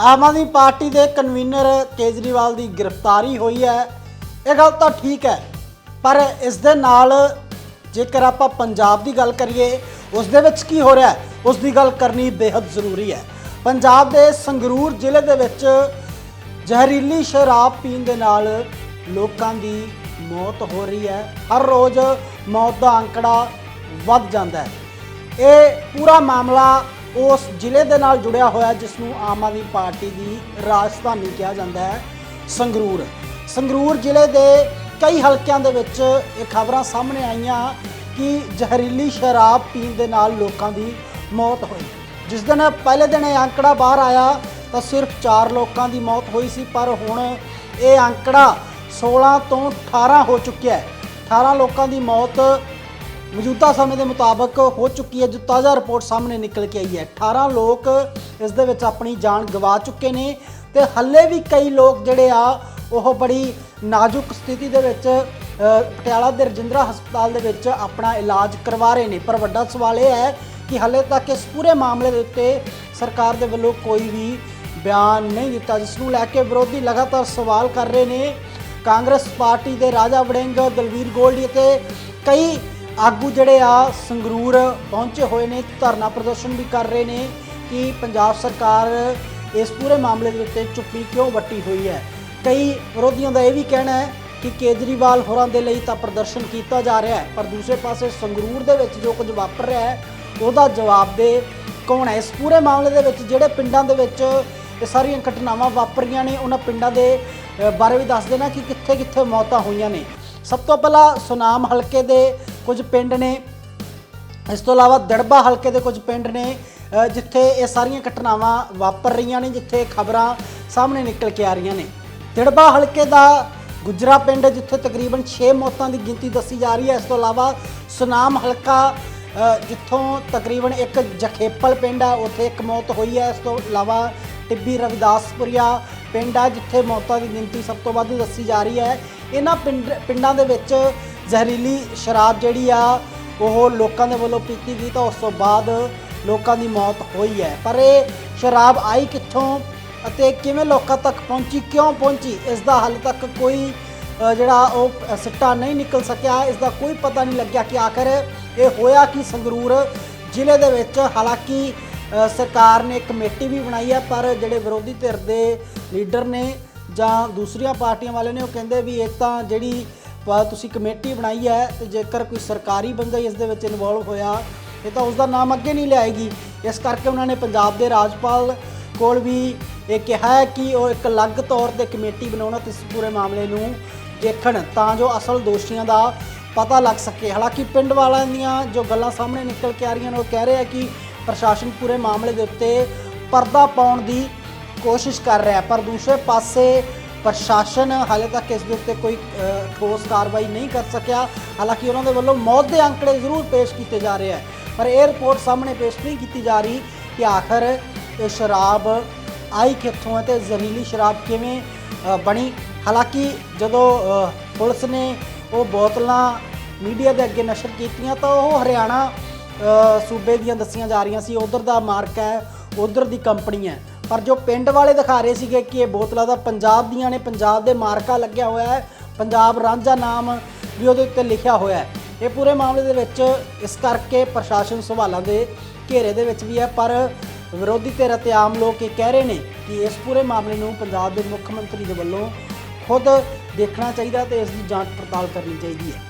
ਆਮ Aadmi party ਦੇ convener Kejriwal ਦੀ ਗ੍ਰਿਫਤਾਰੀ ਹੋਈ ਹੈ। ਇਹ ਗੱਲ ਤਾਂ ਠੀਕ ਹੈ, ਪਰ ਇਸ ਦੇ ਨਾਲ ਜੇਕਰ ਆਪਾਂ ਪੰਜਾਬ ਦੀ ਗੱਲ ਕਰੀਏ, ਉਸ ਦੇ ਵਿੱਚ ਕੀ ਹੋ ਰਿਹਾ ਉਸ ਦੀ ਗੱਲ ਕਰਨੀ ਬੇहद ਜ਼ਰੂਰੀ ਹੈ। ਪੰਜਾਬ ਦੇ ਸੰਗਰੂਰ ਜ਼ਿਲ੍ਹੇ ਦੇ ਵਿੱਚ ਜ਼ਹਿਰੀਲੀ ਸ਼ਰਾਬ ਪੀਣ ਦੇ ਨਾਲ ਲੋਕਾਂ ਦੀ ਮੌਤ ਹੋ ਰਹੀ ਹੈ। ਹਰ ਰੋਜ਼ ਮੌਤ ਦਾ ਅੰਕੜਾ ਵੱਧ ਜਾਂਦਾ ਹੈ। ਇਹ ਪੂਰਾ ਮਾਮਲਾ ਉਸ ਜ਼ਿਲ੍ਹੇ ਦੇ ਨਾਲ ਜੁੜਿਆ ਹੋਇਆ ਜਿਸ ਨੂੰ ਆਮ ਆਦਮੀ ਪਾਰਟੀ ਦੀ ਰਾਜਧਾਨੀ ਕਿਹਾ ਜਾਂਦਾ ਹੈ, ਸੰਗਰੂਰ। ਸੰਗਰੂਰ ਜ਼ਿਲ੍ਹੇ ਦੇ ਕਈ ਹਲਕਿਆਂ ਦੇ ਵਿੱਚ ਇਹ ਖਬਰਾਂ ਸਾਹਮਣੇ ਆਈਆਂ ਕਿ ਜ਼ਹਿਰੀਲੀ ਸ਼ਰਾਬ ਪੀਣ ਦੇ ਨਾਲ ਲੋਕਾਂ ਦੀ ਮੌਤ ਹੋਈ। ਜਿਸ ਦਿਨ ਪਹਿਲੇ ਦਿਨ ਇਹ ਅੰਕੜਾ ਬਾਹਰ ਆਇਆ, ਤਾਂ ਸਿਰਫ 4 ਲੋਕਾਂ ਦੀ ਮੌਤ ਹੋਈ ਸੀ, ਪਰ ਹੁਣ ਇਹ ਅੰਕੜਾ 16 ਤੋਂ 18 ਹੋ ਚੁੱਕਿਆ ਹੈ। 18 ਲੋਕਾਂ ਦੀ ਮੌਤ ਮੌਜੂਦਾ ਸਮੇਂ ਦੇ ਮੁਤਾਬਕ ਹੋ ਚੁੱਕੀ ਹੈ ਜੋ ਤਾਜ਼ਾ ਰਿਪੋਰਟ ਸਾਹਮਣੇ ਨਿਕਲ ਕੇ ਆਈ ਹੈ। 18 ਲੋਕ ਇਸ ਦੇ ਵਿੱਚ ਆਪਣੀ ਜਾਨ ਗਵਾ ਚੁੱਕੇ ਨੇ ਤੇ ਹੱਲੇ ਵੀ ਕਈ ਲੋਕ ਜਿਹੜੇ ਆ, ਉਹ ਬੜੀ ਨਾਜ਼ੁਕ ਸਥਿਤੀ ਦੇ ਵਿੱਚ ਪਟਿਆਲਾ ਦੇ ਰਜਿੰਦਰਾ ਹਸਪਤਾਲ ਦੇ ਵਿੱਚ ਆਪਣਾ ਇਲਾਜ ਕਰਵਾ ਰਹੇ ਨੇ। ਪਰ ਵੱਡਾ ਸਵਾਲ ਇਹ ਹੈ ਕਿ ਹੱਲੇ ਤੱਕ ਇਸ ਪੂਰੇ ਮਾਮਲੇ ਦੇ ਉੱਤੇ ਸਰਕਾਰ ਦੇ ਵੱਲੋਂ ਕੋਈ ਵੀ ਬਿਆਨ ਨਹੀਂ ਦਿੱਤਾ, ਜਿਸ ਨੂੰ ਲੈ ਕੇ ਵਿਰੋਧੀ ਲਗਾਤਾਰ ਸਵਾਲ ਕਰ ਰਹੇ ਨੇ। ਕਾਂਗਰਸ ਪਾਰਟੀ ਦੇ ਰਾਜਾ ਵੜਿੰਗ, ਦਲਵੀਰ ਗੋਲਡੀ ਅਤੇ ਕਈ ਆਗੂ ਜਿਹੜੇ ਆ ਸੰਗਰੂਰ ਪਹੁੰਚੇ ਹੋਏ ਨੇ, ਧਰਨਾ ਪ੍ਰਦਰਸ਼ਨ ਵੀ ਕਰ ਰਹੇ ਨੇ ਕਿ ਪੰਜਾਬ ਸਰਕਾਰ ਇਸ ਪੂਰੇ ਮਾਮਲੇ ਦੇ ਉੱਤੇ ਚੁੱਪੀ ਕਿਉਂ ਵੱਟੀ ਹੋਈ ਹੈ? ਕਈ ਵਿਰੋਧੀਆਂ ਦਾ ਇਹ ਵੀ ਕਹਿਣਾ ਹੈ ਕਿ ਕੇਜਰੀਵਾਲ ਹੋਰਾਂ ਦੇ ਲਈ ਤਾਂ ਪ੍ਰਦਰਸ਼ਨ ਕੀਤਾ ਜਾ ਰਿਹਾ ਹੈ, ਪਰ ਦੂਸਰੇ ਪਾਸੇ ਸੰਗਰੂਰ ਦੇ ਵਿੱਚ ਜੋ ਕੁਝ ਵਾਪਰ ਰਿਹਾ ਹੈ, ਉਹਦਾ ਜਵਾਬ ਦੇ ਕੌਣ ਹੈ? ਇਸ ਪੂਰੇ ਮਾਮਲੇ ਦੇ ਵਿੱਚ ਜਿਹੜੇ ਪਿੰਡਾਂ ਦੇ ਵਿੱਚ ਇਹ ਸਾਰੀਆਂ ਘਟਨਾਵਾਂ ਵਾਪਰੀਆਂ ਨੇ, ਉਹਨਾਂ ਪਿੰਡਾਂ ਦੇ ਬਾਰੇ ਵੀ ਦੱਸ ਦੇਣਾ ਕਿ ਕਿੱਥੇ ਕਿੱਥੇ ਮੌਤਾਂ ਹੋਈਆਂ ਨੇ। ਸਭ ਤੋਂ ਪਹਿਲਾਂ ਸੁਨਾਮ ਹਲਕੇ ਦੇ ਕੁਝ ਪਿੰਡ ਨੇ। ਇਸ ਤੋਂ ਇਲਾਵਾ ਦੜਬਾ ਹਲਕੇ ਦੇ ਕੁਝ ਪਿੰਡ ਨੇ ਜਿੱਥੇ ਇਹ ਸਾਰੀਆਂ ਘਟਨਾਵਾਂ ਵਾਪਰ ਰਹੀਆਂ ਨੇ, ਜਿੱਥੇ ਖਬਰਾਂ ਸਾਹਮਣੇ ਨਿਕਲ ਕੇ ਆ ਰਹੀਆਂ ਨੇ। ਦੜਬਾ ਹਲਕੇ ਦਾ ਗੁਜਰਾ ਪਿੰਡ ਜਿੱਥੇ ਤਕਰੀਬਨ 6 ਮੌਤਾਂ ਦੀ ਗਿਣਤੀ ਦੱਸੀ ਜਾ ਰਹੀ ਹੈ। ਇਸ ਤੋਂ ਇਲਾਵਾ ਸੁਨਾਮ ਹਲਕਾ ਜਿੱਥੋਂ ਤਕਰੀਬਨ ਇੱਕ ਜਖੇਪਲ ਪਿੰਡ ਹੈ, ਉੱਥੇ ਇੱਕ ਮੌਤ ਹੋਈ ਹੈ। ਇਸ ਤੋਂ ਇਲਾਵਾ ਟਿੱਬੀ ਰਵਿਦਾਸਪੁਰੀਆ ਪਿੰਡ ਹੈ, ਜਿੱਥੇ ਮੌਤਾਂ ਦੀ ਗਿਣਤੀ ਸਭ ਤੋਂ ਵੱਧ ਦੱਸੀ ਜਾ ਰਹੀ ਹੈ। ਇਹਨਾਂ ਪਿੰਡ, ਪਿੰਡਾਂ ਦੇ ਵਿੱਚ ਜ਼ਹਿਰੀਲੀ ਸ਼ਰਾਬ ਜਿਹੜੀ ਆ, ਉਹ ਲੋਕਾਂ ਦੇ ਵੱਲੋਂ ਪੀਤੀ ਗਈ ਤਾਂ ਉਸ ਤੋਂ ਬਾਅਦ ਲੋਕਾਂ ਦੀ ਮੌਤ ਹੋਈ ਹੈ। ਪਰ ਇਹ ਸ਼ਰਾਬ ਆਈ ਕਿੱਥੋਂ ਅਤੇ ਕਿਵੇਂ ਲੋਕਾਂ ਤੱਕ ਪਹੁੰਚੀ, ਕਿਉਂ ਪਹੁੰਚੀ, ਇਸ ਦਾ ਹਾਲੇ ਤੱਕ ਕੋਈ ਜਿਹੜਾ ਉਹ ਸਿੱਟਾ ਨਹੀਂ ਨਿਕਲ ਸਕਿਆ। ਇਸ ਦਾ ਕੋਈ ਪਤਾ ਨਹੀਂ ਲੱਗਿਆ ਕਿ ਆਖਰ ਇਹ ਹੋਇਆ ਕਿ ਸੰਗਰੂਰ ਜ਼ਿਲ੍ਹੇ ਦੇ ਵਿੱਚ। ਹਾਲਾਂਕਿ ਸਰਕਾਰ ਨੇ ਕਮੇਟੀ ਵੀ ਬਣਾਈ ਹੈ, ਪਰ ਜਿਹੜੇ ਵਿਰੋਧੀ ਧਿਰ ਦੇ ਲੀਡਰ ਨੇ ਜਾਂ ਦੂਸਰੀਆਂ ਪਾਰਟੀਆਂ ਵਾਲੇ ਨੇ, ਉਹ ਕਹਿੰਦੇ ਵੀ ਇਹ ਤਾਂ ਜਿਹੜੀ ਪ- ਤੁਸੀਂ ਕਮੇਟੀ ਬਣਾਈ ਹੈ ਤੇ ਜੇਕਰ ਕੋਈ ਸਰਕਾਰੀ ਬੰਦਾ ਇਸ ਦੇ ਵਿੱਚ ਇਨਵੋਲਵ ਹੋਇਆ, ਇਹ ਤਾਂ ਉਸ ਦਾ ਨਾਮ ਅੱਗੇ ਨਹੀਂ ਲਿਆਏਗੀ। ਇਸ ਕਰਕੇ ਉਹਨਾਂ ਨੇ ਪੰਜਾਬ ਦੇ ਰਾਜਪਾਲ ਕੋਲ ਵੀ ਇਹ ਕਿਹਾ ਹੈ ਕਿ ਉਹ ਇੱਕ ਅਲੱਗ ਤੌਰ ਤੇ ਕਮੇਟੀ ਬਣਾਉਣਾ ਤੇ ਇਸ ਪੂਰੇ ਮਾਮਲੇ ਨੂੰ ਦੇਖਣ ਤਾਂ ਜੋ ਅਸਲ ਦੋਸ਼ੀਆਂ ਦਾ ਪਤਾ ਲੱਗ ਸਕੇ। ਹਾਲਾਂਕਿ ਪਿੰਡ ਵਾਲਿਆਂ ਦੀਆਂ ਜੋ ਗੱਲਾਂ ਸਾਹਮਣੇ ਨਿਕਲ ਕੇ ਆ ਰਹੀਆਂ ਨੇ, ਉਹ ਕਹਿ ਰਿਹਾ ਕਿ ਪ੍ਰਸ਼ਾਸਨ ਪੂਰੇ ਮਾਮਲੇ ਦੇ ਉੱਤੇ ਪਰਦਾ ਪਾਉਣ ਦੀ ਕੋਸ਼ਿਸ਼ ਕਰ ਰਿਹਾ ਪਰ ਦੂਸਰੇ ਪਾਸੇ ਪ੍ਰਸ਼ਾਸਨ ਹਾਲੇ ਤੱਕ ਇਸ ਦੇ ਉੱਤੇ ਕੋਈ ਠੋਸ ਕਾਰਵਾਈ ਨਹੀਂ ਕਰ ਸਕਿਆ। ਹਾਲਾਂਕਿ ਉਹਨਾਂ ਦੇ ਵੱਲੋਂ ਮੌਤ ਦੇ ਅੰਕੜੇ ਜ਼ਰੂਰ ਪੇਸ਼ ਕੀਤੇ ਜਾ ਰਹੇ ਹੈ ਪਰ ਇਹ ਰਿਪੋਰਟ ਸਾਹਮਣੇ ਪੇਸ਼ ਨਹੀਂ ਕੀਤੀ ਜਾ ਰਹੀ ਕਿ ਆਖਰ ਇਹ ਸ਼ਰਾਬ ਆਈ ਕਿੱਥੋਂ ਹੈ ਤੇ ਜ਼ਹਿਰੀਲੀ ਸ਼ਰਾਬ ਕਿਵੇਂ ਬਣੀ। ਹਾਲਾਂਕਿ ਜਦੋਂ ਪੁਲਿਸ ਨੇ ਉਹ ਬੋਤਲਾਂ ਮੀਡੀਆ ਦੇ ਅੱਗੇ ਨਸ਼ਰ ਕੀਤੀਆਂ ਤਾਂ ਉਹ ਹਰਿਆਣਾ ਸੂਬੇ ਦੀਆਂ ਦੱਸੀਆਂ ਜਾ ਰਹੀਆਂ ਸੀ। ਉਧਰ ਦਾ ਮਾਰਕ ਹੈ, ਉਧਰ ਦੀ ਕੰਪਨੀ ਹੈ। ਪਰ ਜੋ ਪਿੰਡ ਵਾਲੇ ਦਿਖਾ ਰਹੇ ਸੀਗੇ ਕਿ ਇਹ ਬੋਤਲਾਂ ਤਾਂ ਪੰਜਾਬ ਦੀਆਂ ਨੇ, ਪੰਜਾਬ ਦੇ ਮਾਰਕਾ ਲੱਗਿਆ ਹੋਇਆ ਹੈ, ਪੰਜਾਬ ਰਾਂਝਾ ਨਾਮ ਵੀ ਉਹਦੇ ਉੱਤੇ ਲਿਖਿਆ ਹੋਇਆ ਹੈ। ਇਹ ਪੂਰੇ ਮਾਮਲੇ ਦੇ ਵਿੱਚ ਇਸ ਕਰਕੇ ਪ੍ਰਸ਼ਾਸਨ ਸਵਾਲਾਂ ਦੇ ਘੇਰੇ ਦੇ ਵਿੱਚ ਵੀ ਹੈ, ਪਰ ਵਿਰੋਧੀ ਧਿਰ ਅਤੇ ਆਮ ਲੋਕ ਇਹ ਕਹਿ ਰਹੇ ਨੇ ਕਿ ਇਸ ਪੂਰੇ ਮਾਮਲੇ ਨੂੰ ਪੰਜਾਬ ਦੇ ਮੁੱਖ ਮੰਤਰੀ ਦੇ ਵੱਲੋਂ ਖੁਦ ਦੇਖਣਾ ਚਾਹੀਦਾ ਤੇ ਇਸ ਦੀ ਜਾਂਚ ਪੜਤਾਲ ਕਰਨੀ ਚਾਹੀਦੀ ਹੈ।